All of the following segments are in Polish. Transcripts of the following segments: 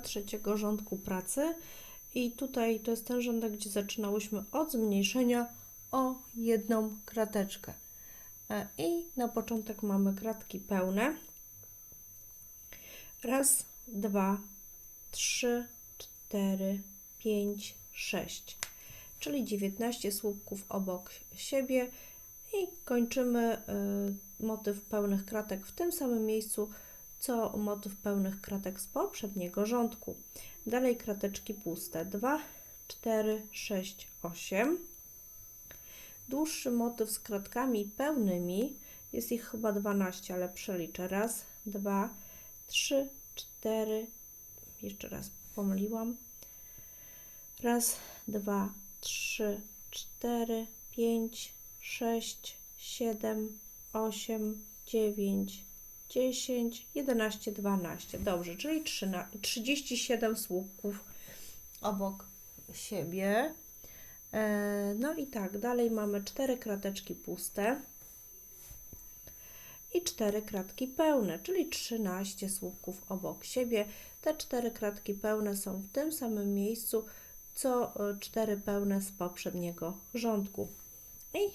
Trzeciego rządku pracy i tutaj to jest ten rządek, gdzie zaczynałyśmy od zmniejszenia o jedną krateczkę. E, I na początek mamy kratki pełne. Raz, dwa, trzy, cztery, pięć, sześć, czyli 19 słupków obok siebie i kończymy y, motyw pełnych kratek w tym samym miejscu, co motyw pełnych kratek z poprzedniego rządku. Dalej krateczki puste 2, 4, 6, 8. Dłuższy motyw z kratkami pełnymi, jest ich chyba 12, ale przeliczę. Raz, dwa, trzy, cztery, jeszcze raz pomyliłam. Raz, dwa, trzy, cztery, pięć, sześć, siedem, osiem, dziewięć, 10, 11, 12. Dobrze, czyli 13, 37 słupków obok siebie. E, no i tak, dalej mamy 4 krateczki puste i 4 kratki pełne, czyli 13 słupków obok siebie. Te 4 kratki pełne są w tym samym miejscu, co 4 pełne z poprzedniego rządku. I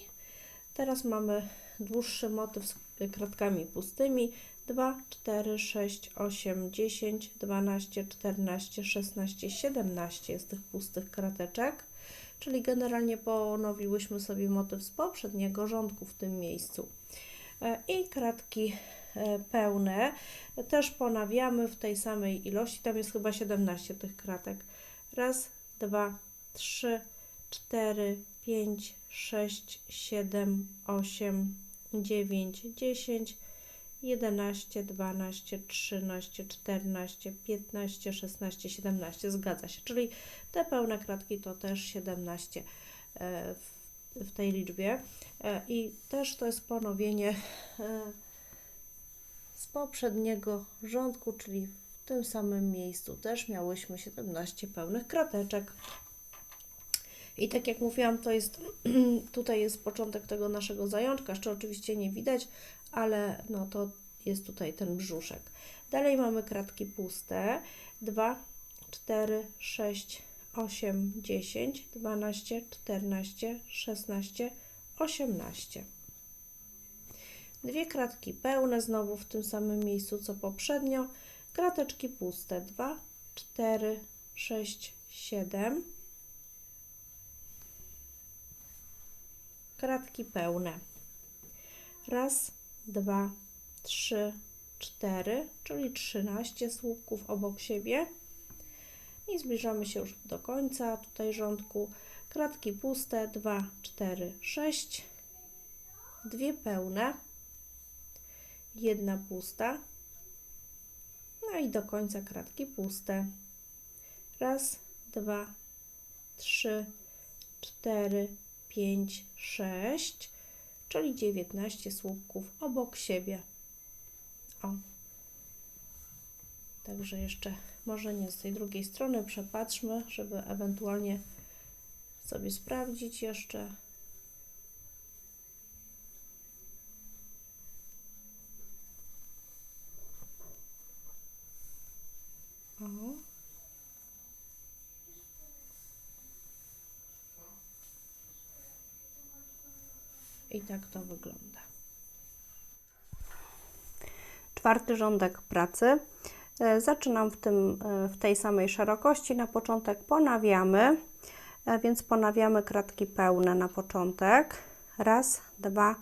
teraz mamy dłuższy motyw kratkami pustymi 2, 4, 6, 8, 10, 12, 14, 16, 17 jest tych pustych krateczek, czyli generalnie ponowiłyśmy sobie motyw z poprzedniego rządku w tym miejscu. E, I kratki e, pełne też ponawiamy w tej samej ilości, tam jest chyba 17 tych kratek. Raz, dwa, trzy, cztery, pięć, sześć, siedem, osiem, dziewięć, dziesięć. 11, 12, 13, 14, 15, 16, 17. Zgadza się. Czyli te pełne kratki to też 17 e, w, w tej liczbie. E, I też to jest ponowienie e, z poprzedniego rządku, czyli w tym samym miejscu też miałyśmy 17 pełnych krateczek. I tak jak mówiłam, to jest tutaj jest początek tego naszego zajączka, jeszcze oczywiście nie widać, ale no to jest tutaj ten brzuszek. Dalej mamy kratki puste. 2, 4, 6, 8, 10, 12, 14, 16, 18. Dwie kratki pełne, znowu w tym samym miejscu co poprzednio. Krateczki puste. 2, 4, 6, 7. Kratki pełne. Raz, dwa, 3, 4, czyli 13 słupków obok siebie. I zbliżamy się już do końca tutaj rządku. Kratki puste 2, 4, 6, dwie pełne, jedna pusta. No i do końca kratki puste. Raz, dwa, trzy, cztery, pięć, sześć, czyli 19 słupków obok siebie. O. Także jeszcze może nie z tej drugiej strony przepatrzmy, żeby ewentualnie sobie sprawdzić jeszcze. O. I tak to wygląda czwarty rządek pracy. E, zaczynam w, tym, e, w tej samej szerokości. Na początek ponawiamy, e, więc ponawiamy kratki pełne na początek. Raz, dwa,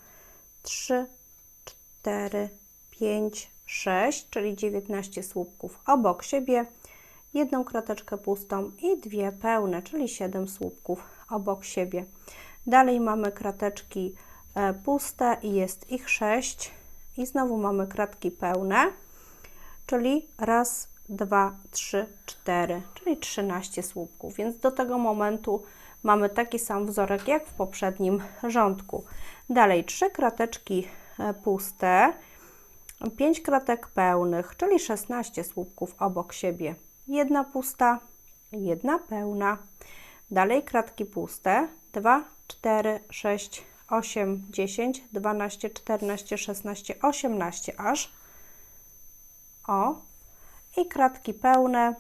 trzy, cztery, pięć, sześć, czyli 19 słupków obok siebie, jedną krateczkę pustą i dwie pełne, czyli 7 słupków obok siebie. Dalej mamy krateczki puste i jest ich 6 i znowu mamy kratki pełne, czyli raz, dwa, trzy, cztery, czyli 13 słupków, więc do tego momentu mamy taki sam wzorek jak w poprzednim rządku. Dalej trzy krateczki e, puste, 5 kratek pełnych, czyli 16 słupków obok siebie. Jedna pusta, jedna pełna. Dalej kratki puste, 2, 4, 6, 8, 10, 12, 14, 16, 18 aż. O. i kratki pełne.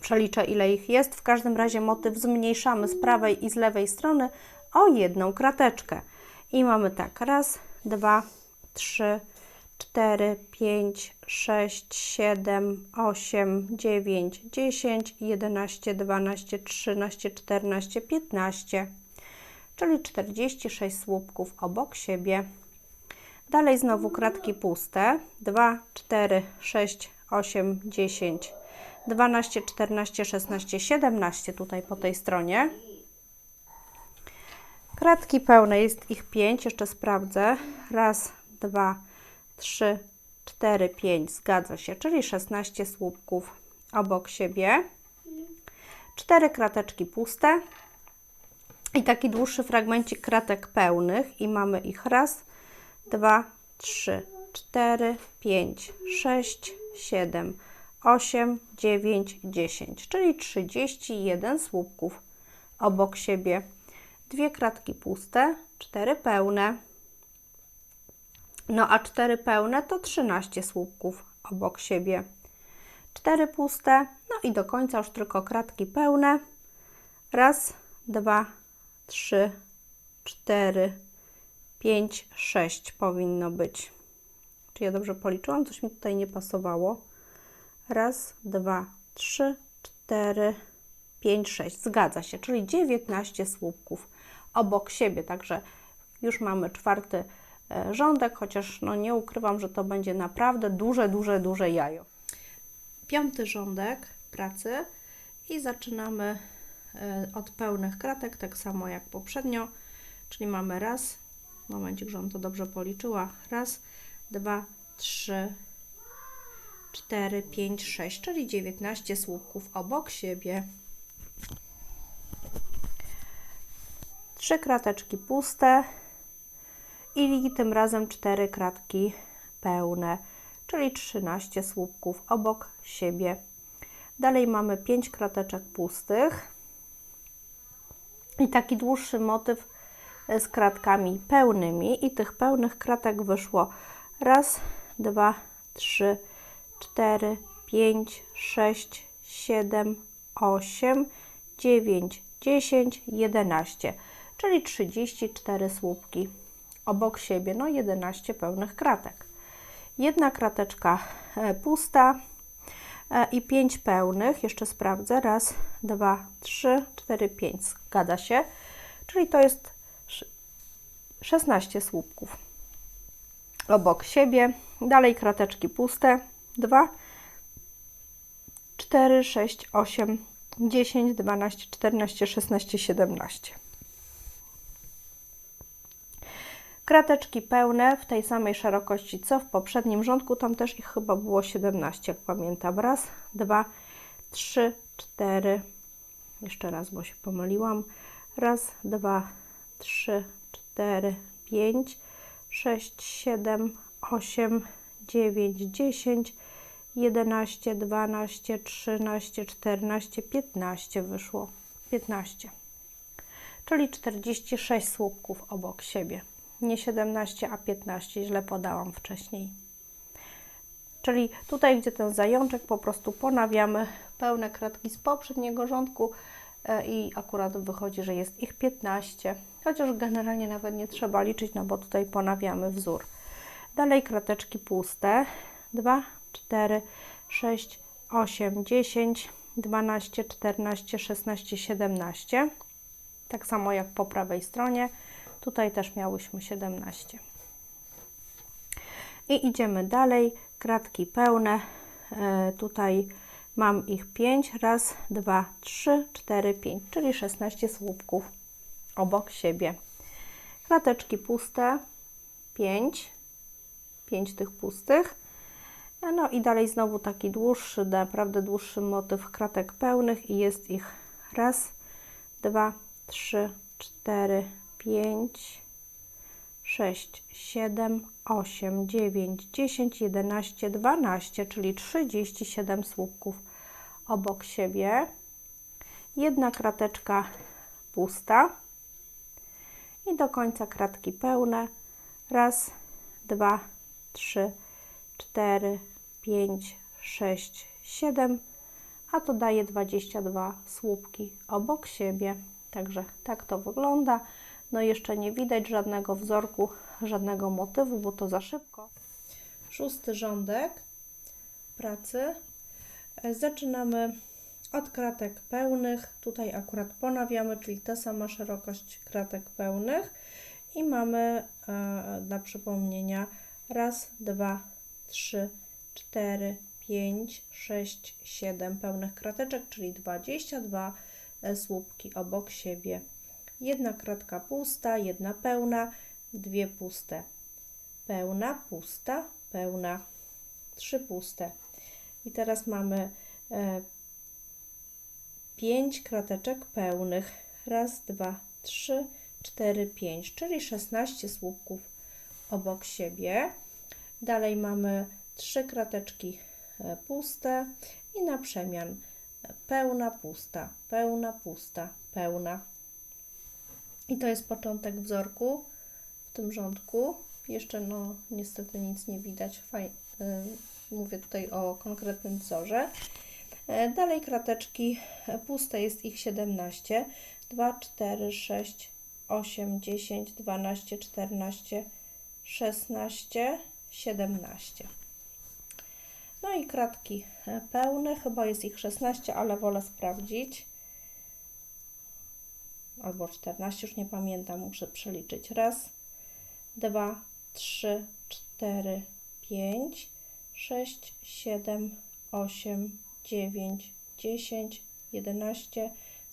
Przeliczę ile ich jest. W każdym razie motyw zmniejszamy z prawej i z lewej strony o jedną krateczkę. I mamy tak, raz, dwa, trzy, cztery, pięć, sześć, siedem, osiem, dziewięć, dziesięć, jedenaście, dwanaście, trzynaście, czternaście, piętnaście, czyli 46 słupków obok siebie. Dalej znowu kratki puste. 2, 4, 6, 8, 10, 12, 14, 16, 17 tutaj po tej stronie. Kratki pełne, jest ich 5, jeszcze sprawdzę. Raz, dwa, trzy, cztery, pięć, zgadza się, czyli 16 słupków obok siebie. Cztery krateczki puste i taki dłuższy fragmencik kratek pełnych i mamy ich raz, dwa, trzy, cztery, pięć, sześć, siedem, osiem, dziewięć, dziesięć, czyli 31 słupków obok siebie. Dwie kratki puste, cztery pełne. No a cztery pełne to 13 słupków obok siebie. Cztery puste, no i do końca już tylko kratki pełne. Raz, dwa, trzy, cztery, pięć, sześć powinno być. Czy ja dobrze policzyłam? Coś mi tutaj nie pasowało. Raz, dwa, trzy, cztery, pięć, sześć. Zgadza się, czyli 19 słupków obok siebie. Także już mamy czwarty e, rządek, chociaż no nie ukrywam, że to będzie naprawdę duże, duże, duże jajo. Piąty rządek pracy i zaczynamy od pełnych kratek, tak samo jak poprzednio, czyli mamy raz, momencik, żebym to dobrze policzyła, raz, dwa, trzy, cztery, pięć, sześć, czyli 19 słupków obok siebie. Trzy krateczki puste i tym razem cztery kratki pełne, czyli 13 słupków obok siebie. Dalej mamy 5 krateczek pustych i taki dłuższy motyw z kratkami pełnymi. I tych pełnych kratek wyszło raz, dwa, trzy, cztery, pięć, sześć, siedem, osiem, dziewięć, dziesięć, jedenaście, czyli 34 słupki obok siebie, no 11 pełnych kratek. Jedna krateczka e, pusta. e, i 5 pełnych, jeszcze sprawdzę, raz, dwa, trzy, cztery, pięć, zgadza się, czyli to jest 16 słupków obok siebie. Dalej krateczki puste. 2, 4, 6, 8, 10, 12, 14, 16, 17. Krateczki pełne w tej samej szerokości co w poprzednim rządku. Tam też ich chyba było 17, jak pamiętam. Raz, dwa, trzy, cztery. Jeszcze raz, bo się pomyliłam. Raz, dwa, trzy, cztery, pięć, sześć, siedem, osiem, dziewięć, dziesięć, jedenaście, dwanaście, trzynaście, czternaście, piętnaście wyszło. Piętnaście. Czyli 46 słupków obok siebie. Nie 17, a 15. Źle podałam wcześniej. Czyli tutaj, gdzie ten zajączek, po prostu ponawiamy pełne kratki z poprzedniego rządku e, i akurat wychodzi, że jest ich 15 chociaż generalnie nawet nie trzeba liczyć, no bo tutaj ponawiamy wzór. Dalej krateczki puste, 2, 4, 6, 8, 10, 12, 14, 16, 17. Tak samo jak po prawej stronie, tutaj też miałyśmy 17. I idziemy dalej, kratki pełne, e, tutaj mam ich 5, raz, 2, 3, 4, 5, czyli 16 słupków obok siebie. Krateczki puste, 5, 5 tych pustych. No i dalej znowu taki dłuższy, naprawdę dłuższy motyw kratek pełnych i jest ich raz, dwa, trzy, cztery, pięć, sześć, siedem, osiem, dziewięć, dziesięć, jedenaście, dwanaście, czyli 37 słupków obok siebie. Jedna krateczka pusta i do końca kratki pełne. Raz, dwa, trzy, cztery, pięć, 6, 7, a to daje 22 słupki obok siebie. Także tak to wygląda. No jeszcze nie widać żadnego wzorku, żadnego motywu, bo to za szybko. Szósty rządek pracy. E, Zaczynamy od kratek pełnych. Tutaj akurat ponawiamy, czyli ta sama szerokość kratek pełnych. I mamy e, dla przypomnienia raz, dwa, trzy, cztery, pięć, sześć, siedem pełnych krateczek, czyli 22 e, słupki obok siebie. Jedna kratka pusta, jedna pełna, dwie puste. Pełna, pusta, pełna, trzy puste. I teraz mamy e, pięć krateczek pełnych. Raz, dwa, trzy, cztery, pięć, czyli 16 słupków obok siebie. Dalej mamy trzy krateczki e, puste i na przemian e, pełna, pusta, pełna, pusta, pełna. I to jest początek wzorku w tym rządku. Jeszcze no niestety nic nie widać. Faj, y, mówię tutaj o konkretnym wzorze. E, Dalej krateczki e, puste jest ich 17. 2, 4, 6, 8, 10, 12, 14, 16, 17. No i kratki e, pełne, chyba jest ich 16, ale wolę sprawdzić. Albo 14, już nie pamiętam, muszę przeliczyć. Raz, dwa, trzy, cztery, pięć, sześć, siedem, osiem, dziewięć, dziesięć, jedenaście,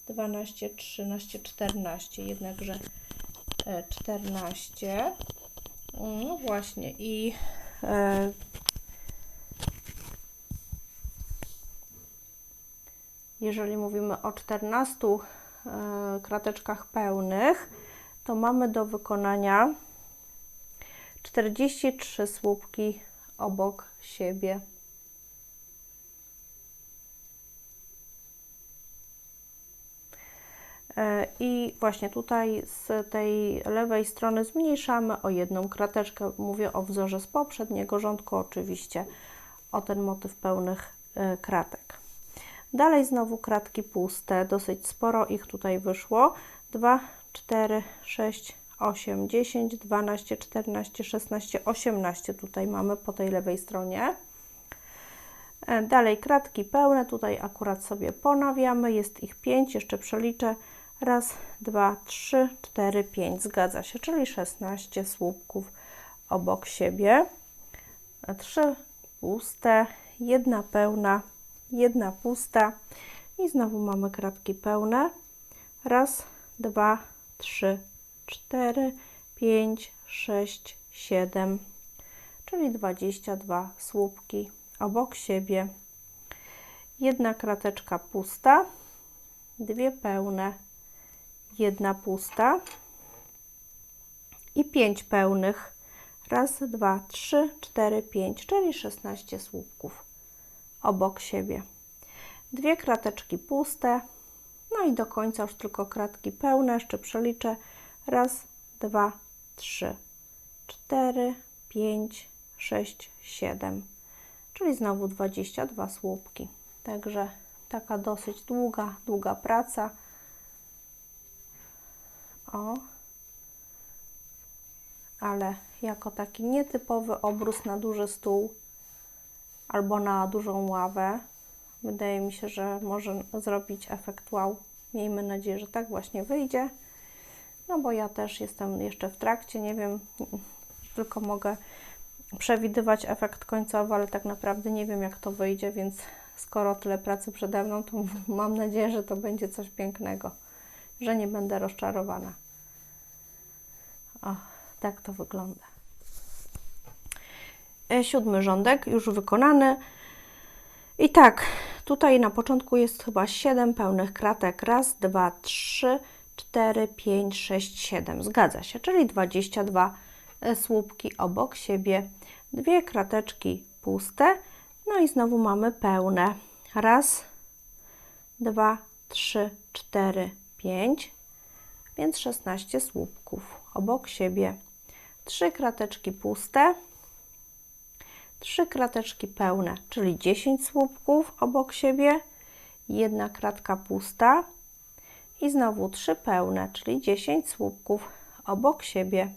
dwanaście, trzynaście, czternaście. Jednakże e, czternaście. No właśnie i e, jeżeli mówimy o 14 e, krateczkach pełnych, to mamy do wykonania 43 słupki obok siebie. E, I właśnie tutaj z tej lewej strony zmniejszamy o jedną krateczkę. Mówię o wzorze z poprzedniego rządku, oczywiście o ten motyw pełnych e, kratek. Dalej znowu kratki puste, dosyć sporo ich tutaj wyszło. 2, 4, 6, 8, 10, 12, 14, 16, 18 tutaj mamy po tej lewej stronie. E, Dalej kratki pełne, tutaj akurat sobie ponawiamy, jest ich 5, jeszcze przeliczę. Raz, dwa, trzy, cztery, pięć, zgadza się, czyli 16 słupków obok siebie. E, Trzy puste, jedna pełna, jedna pusta i znowu mamy kratki pełne. Raz, dwa, trzy, cztery, pięć, sześć, siedem, czyli 22 słupki obok siebie. Jedna krateczka pusta, dwie pełne, jedna pusta i pięć pełnych. Raz, dwa, trzy, cztery, pięć, czyli 16 słupków obok siebie. Dwie krateczki puste, no i do końca już tylko kratki pełne. Jeszcze przeliczę. Raz, dwa, trzy, cztery, pięć, sześć, siedem. Czyli znowu 22 słupki. Także taka dosyć długa, długa praca. O. Ale jako taki nietypowy obrus na duży stół albo na dużą ławę. Wydaje mi się, że może zrobić efekt wow. Miejmy nadzieję, że tak właśnie wyjdzie. No bo ja też jestem jeszcze w trakcie, nie wiem, tylko mogę przewidywać efekt końcowy, ale tak naprawdę nie wiem, jak to wyjdzie, więc skoro tyle pracy przede mną, to mam nadzieję, że to będzie coś pięknego, że nie będę rozczarowana. O, tak to wygląda. E, Siódmy rządek już wykonany. I tak, tutaj na początku jest chyba 7 pełnych kratek. Raz, dwa, trzy, cztery, pięć, sześć, siedem. Zgadza się, czyli 22 e, słupki obok siebie. Dwie krateczki puste. No i znowu mamy pełne. Raz, dwa, trzy, cztery, pięć. Więc 16 słupków obok siebie. Trzy krateczki puste trzy krateczki pełne, czyli 10 słupków obok siebie, jedna kratka pusta i znowu trzy pełne, czyli 10 słupków obok siebie,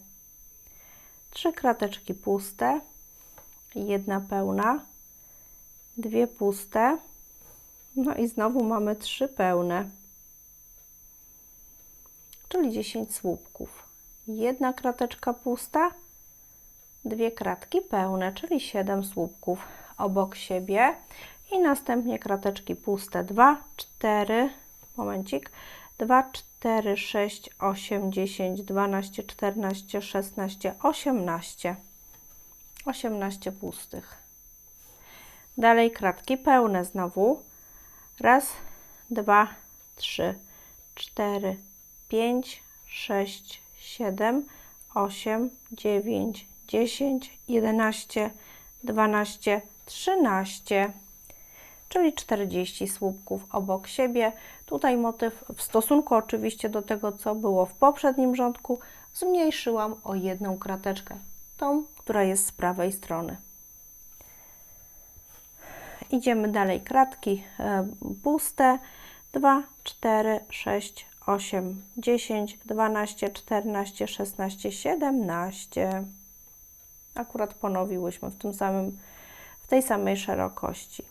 trzy krateczki puste, jedna pełna, dwie puste, no i znowu mamy trzy pełne, czyli 10 słupków, jedna krateczka pusta, dwie kratki pełne, czyli 7 słupków obok siebie i następnie krateczki puste 2, 4, momencik, 2, 4, 6, 8, 10, 12, 14, 16, 18. 18 pustych. Dalej kratki pełne znowu. Raz, dwa, trzy, cztery, pięć, sześć, siedem, osiem, dziewięć, dziesięć, jedenaście, dwanaście, trzynaście czyli 40 słupków obok siebie. Tutaj motyw w stosunku oczywiście do tego, co było w poprzednim rządku, zmniejszyłam o jedną krateczkę, tą, która jest z prawej strony. Idziemy dalej, kratki e, puste, 2, 4, 6, 8, 10, 12, 14, 16, 17. Akurat ponowiłyśmy w tym samym, w tej samej szerokości.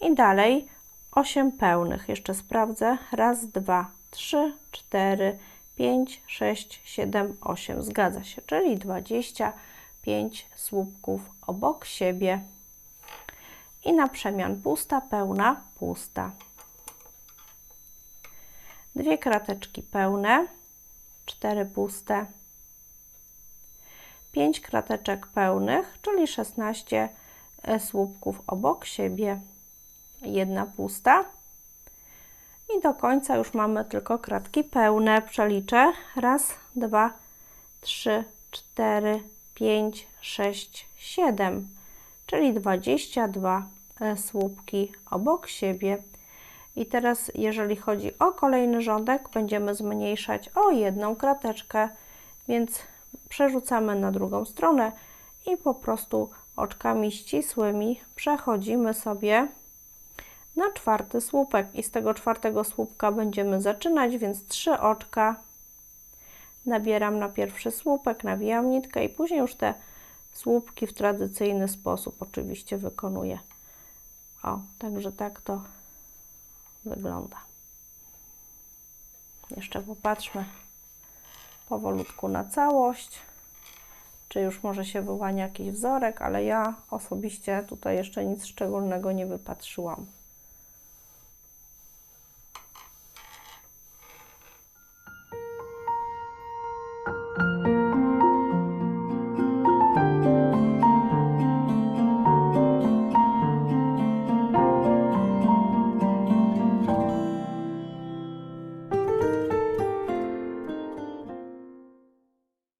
I dalej 8 pełnych. Jeszcze sprawdzę. Raz, dwa, trzy, cztery, pięć, sześć, siedem, osiem. Zgadza się, czyli 25 słupków obok siebie. I na przemian pusta, pełna, pusta. Dwie krateczki pełne, cztery puste. 5 krateczek pełnych, czyli 16 e, słupków obok siebie jedna pusta. I do końca już mamy tylko kratki pełne. Przeliczę. Raz, dwa, trzy, cztery, pięć, sześć, siedem, czyli 22 e, słupki obok siebie. I teraz, jeżeli chodzi o kolejny rządek, będziemy zmniejszać o jedną krateczkę, więc przerzucamy na drugą stronę i po prostu oczkami ścisłymi przechodzimy sobie na czwarty słupek i z tego czwartego słupka będziemy zaczynać, więc trzy oczka nabieram na pierwszy słupek, nawijam nitkę i później już te słupki w tradycyjny sposób oczywiście wykonuję. O, także tak to wygląda. Jeszcze popatrzmy powolutku na całość, czy już może się wyłania jakiś wzorek, ale ja osobiście tutaj jeszcze nic szczególnego nie wypatrzyłam.